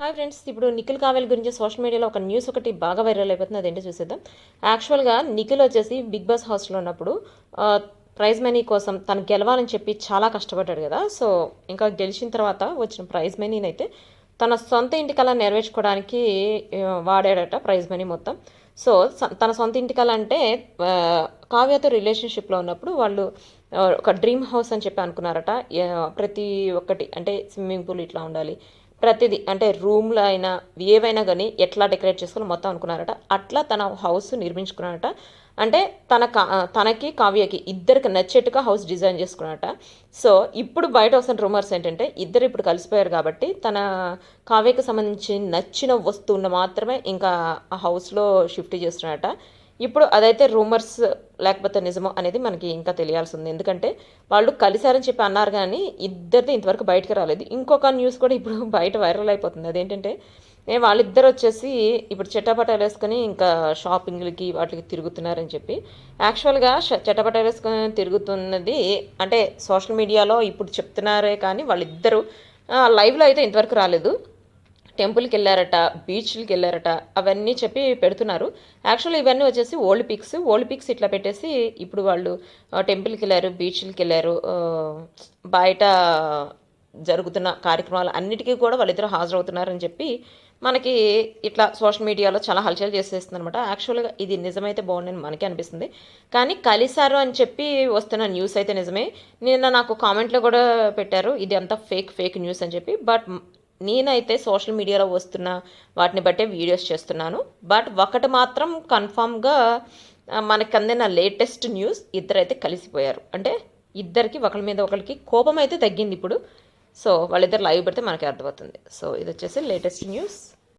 Hi friends ఇప్పుడు నిఖిల్ కావేల్ గురించి social మీడియాలో ఒక న్యూస్ ఒకటి బాగా వైరల్ అయిపోతుంది అదేంటి చూసేద్దాం. యాక్చువల్గా నిఖిల్ వచ్చేసి బిగ్ బాస్ హౌస్లో ఉన్నప్పుడు ప్రైజ్ మనీ కోసం తను గెలవాలని చెప్పి చాలా కష్టపడ్డాడు కదా. సో ఇంకా గెలిచిన తర్వాత వచ్చిన ప్రైజ్ మనీని అయితే తన సొంత ఇంటికలా నెరవేర్చుకోవడానికి వాడాడట ప్రైజ్ మనీ మొత్తం. సో తన సొంత ఇంటికలా అంటే కావ్యతో రిలేషన్షిప్లో ఉన్నప్పుడు వాళ్ళు ఒక డ్రీమ్ హౌస్ అని చెప్పి అనుకున్నారట. ప్రతి ఒక్కటి అంటే స్విమ్మింగ్ పూల్ ఇట్లా ఉండాలి ప్రతిదీ అంటే రూమ్లో అయినా ఏవైనా కానీ ఎట్లా డెకరేట్ చేసుకుని మొత్తం అనుకున్నారట. అట్లా తన హౌస్ నిర్మించుకున్నారట. అంటే తన కా- తనకి కావ్యకి ఇద్దరికి నచ్చేట్టుగా హౌస్ డిజైన్ చేసుకున్నారట. సో ఇప్పుడు బయట వస్తున్న రూమర్స్ ఏంటంటే ఇద్దరు ఇప్పుడు కలిసిపోయారు కాబట్టి తన కావ్యకి సంబంధించి నచ్చిన వస్తువును మాత్రమే ఇంకా ఆ హౌస్లో షిఫ్ట్ చేస్తున్నారట. ఇప్పుడు అదైతే రూమర్స్ లేకపోతే నిజమో అనేది మనకి ఇంకా తెలియాల్సి ఉంది ఎందుకంటే వాళ్ళు కలిశారని చెప్పి అన్నారు కానీ ఇద్దరిది ఇంతవరకు బయటకు రాలేదు. ఇంకొక న్యూస్ కూడా ఇప్పుడు బయట వైరల్ అయిపోతుంది. అదేంటంటే వాళ్ళిద్దరు వచ్చేసి ఇప్పుడు చెట్టపటాలు వేసుకొని ఇంకా షాపింగ్లకి వాటికి తిరుగుతున్నారని చెప్పి యాక్చువల్గా చెట్టపటాలు వేసుకొని తిరుగుతున్నది అంటే సోషల్ మీడియాలో ఇప్పుడు చెప్తున్నారే కానీ వాళ్ళిద్దరూ లైవ్లో అయితే ఇంతవరకు రాలేదు. టెంపుల్కి వెళ్ళారట బీచ్లకి వెళ్ళారట అవన్నీ చెప్పి పెడుతున్నారు. యాక్చువల్లీ ఇవన్నీ వచ్చేసి ఓల్డ్ పిక్స్ ఓల్డ్ పిక్స్ ఇట్లా పెట్టేసి ఇప్పుడు వాళ్ళు టెంపుల్కి వెళ్ళారు బీచ్లకి వెళ్ళారు బయట జరుగుతున్న కార్యక్రమాలు అన్నిటికీ కూడా వాళ్ళిద్దరూ హాజరవుతున్నారని చెప్పి మనకి ఇట్లా సోషల్ మీడియాలో చాలా హల్చల్ చేసేస్తుంది అనమాట యాక్చువల్గా ఇది నిజమైతే బాగుండని మనకి అనిపిస్తుంది. కానీ కలిశారు అని చెప్పి వస్తున్న న్యూస్ అయితే నిజమే. నిన్న నాకు కామెంట్లో కూడా పెట్టారు ఇది అంతా ఫేక్ ఫేక్ న్యూస్ అని చెప్పి. బట్ నేనైతే సోషల్ మీడియాలో వస్తున్న వాటిని బట్టే వీడియోస్ చేస్తున్నాను. బట్ ఒకటి మాత్రం కన్ఫామ్గా మనకి అందిన లేటెస్ట్ న్యూస్ ఇద్దరైతే కలిసిపోయారు. అంటే ఇద్దరికి ఒకరి మీద ఒకరికి కోపం అయితే తగ్గింది ఇప్పుడు. సో వాళ్ళిద్దరు లైవ్ పెడితే మనకి అర్థమవుతుంది. సో ఇది వచ్చేసి లేటెస్ట్ న్యూస్.